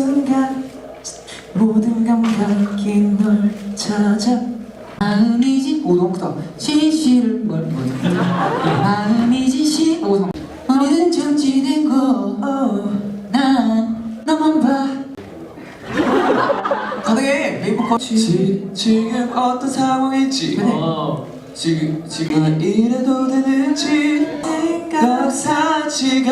순간 모든 감각이 널 찾아. 마음이지 오동부터 시시를 뭘 뭐죠? 마음이지 시 오동 어디든 정지된 거난 너만 봐. 가능해 메이플 지금 어떤 상황인지. 네. 어, 지금 지금. 아, 이래도 되는지.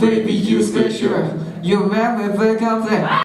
Baby, you special. You remember the complete.